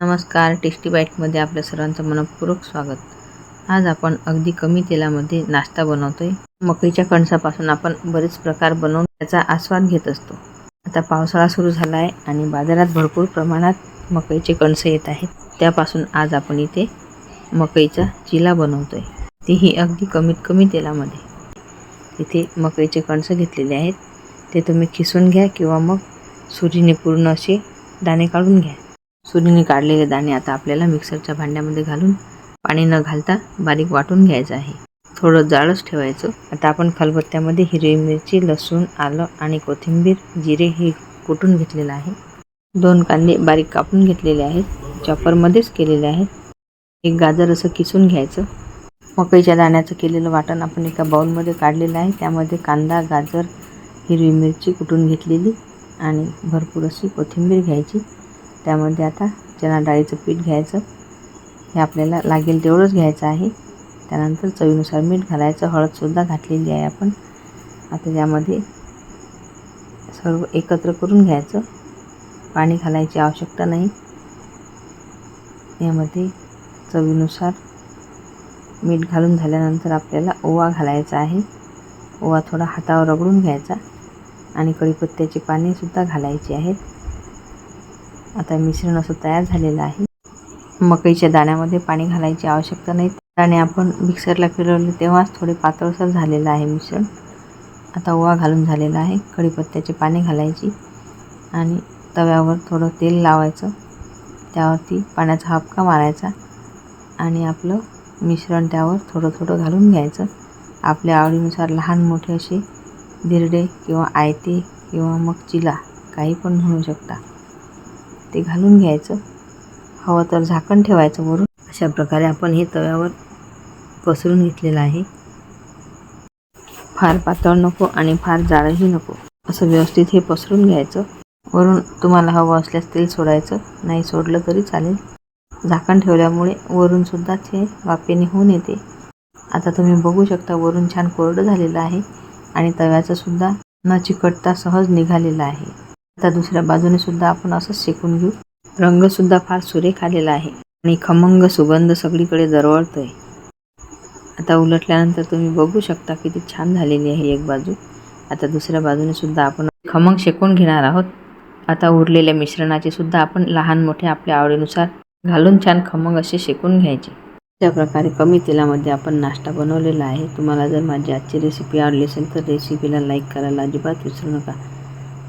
नमस्कार टेस्टी बाईटमध्ये आपल्या सर्वांचं मनपूर्वक स्वागत. आज आपण अगदी कमी तेलामध्ये नाश्ता बनवतो आहे मकईच्या कणसापासून आपण बरेच प्रकार बनवून त्याचा आस्वाद घेत असतो. आता पावसाळा सुरू झाला आहे आणि बाजारात भरपूर प्रमाणात मकईचे कणसं येत आहेत. त्यापासून आज आपण इथे मकईचा चिला आहे तेही अगदी कमीत कमी तेलामध्ये. इथे मकईचे कणसं घेतलेले आहेत. ते तुम्ही खिसून घ्या किंवा मग सुरीने पूर्ण असे दाणे काढून घ्या. सुरीने काढलेले दाणे आता आपल्याला मिक्सरच्या भांड्यामध्ये घालून पाणी न घालता बारीक वाटून घ्यायचं आहे. थोडं जाळच ठेवायचं. आता आपण खलबत्त्यामध्ये हिरवी मिरची लसूण आलं आणि कोथिंबीर जिरे हे कुटून घेतलेलं आहे. दोन कांदे बारीक कापून घेतलेले आहेत. चॉपरमध्येच केलेले आहेत. एक गाजर असं किसून घ्यायचं. मकईच्या दाण्याचं केलेलं वाटण आपण एका बाउलमध्ये काढलेलं आहे. त्यामध्ये कांदा गाजर हिरवी मिरची कुटून घेतलेली आणि भरपूर अशी कोथिंबीर घ्यायची. त्यामध्ये आता चणा डाळीचं पीठ घ्यायचं. हे आपल्याला लागेल तेवढंच घ्यायचं आहे. त्यानंतर चवीनुसार मीठ घालायचं. हळदसुद्धा घातलेली आहे आपण. आता त्यामध्ये सर्व एकत्र करून घ्यायचं. पाणी घालायची आवश्यकता नाही. यामध्ये चवीनुसार मीठ घालून झाल्यानंतर आपल्याला ओवा घालायचा आहे. ओवा थोडा हातावर रगडून घ्यायचा. आणि कढीपत्त्याची पानेसुद्धा घालायची आहेत. आता मिश्रण असं तयार झालेलं आहे. मकईच्या दाण्यामध्ये पाणी घालायची आवश्यकता नाही. दाणे आपण मिक्सरला फिरवले तेव्हाच थोडे पातळसर झालेलं आहे मिश्रण. आता ओवा घालून झालेला आहे. कढीपत्त्याचे पाने घालायची आणि तव्यावर थोडं तेल लावायचं. त्यावरती पाण्याचा हापका मारायचा आणि आपलं मिश्रण त्यावर थोडं थोडं घालून घ्यायचं. आपल्या आवडीनुसार लहान मोठे असे धिरडे किंवा आयते किंवा मग चिला काही पण म्हणू शकता. ते घालून घ्यायचं. हवं तर झाकण ठेवायचं वरून. अशा प्रकारे आपण हे तव्यावर पसरून घेतलेलं आहे. फार पातळ नको आणि फार जाडही नको. असं व्यवस्थित हे पसरून घ्यायचं. वरून तुम्हाला हवं असल्यास तेल सोडायचं. नाही सोडलं तरी चालेल. झाकण ठेवल्यामुळे वरूनसुद्धाच हे वापेने होऊन येते. आता तुम्ही बघू शकता वरून छान कोरडं झालेलं आहे आणि तव्याचं सुद्धा न चिकटता सहज निघालेलं आहे. आता दुसऱ्या बाजूने सुद्धा आपण असंच शेकून घेऊ. रंगसुद्धा फार सुरेख आलेला आहे आणि खमंग सुगंध सगळीकडे दरवळतोय. आता उलटल्यानंतर तुम्ही बघू शकता किती छान झालेली आहे एक बाजू. आता दुसऱ्या बाजूने सुद्धा आपण खमंग शेकून घेणार आहोत. आता उरलेल्या मिश्रणाचे सुद्धा आपण लहान मोठे आपल्या आवडीनुसार घालून छान खमंग असे शेकून घ्यायचे. अशा प्रकारे कमी तेलामध्ये आपण नाश्ता बनवलेला आहे. तुम्हाला जर माझी आजची रेसिपी आवडली असेल तर रेसिपीला लाईक करायला अजिबात विसरू नका.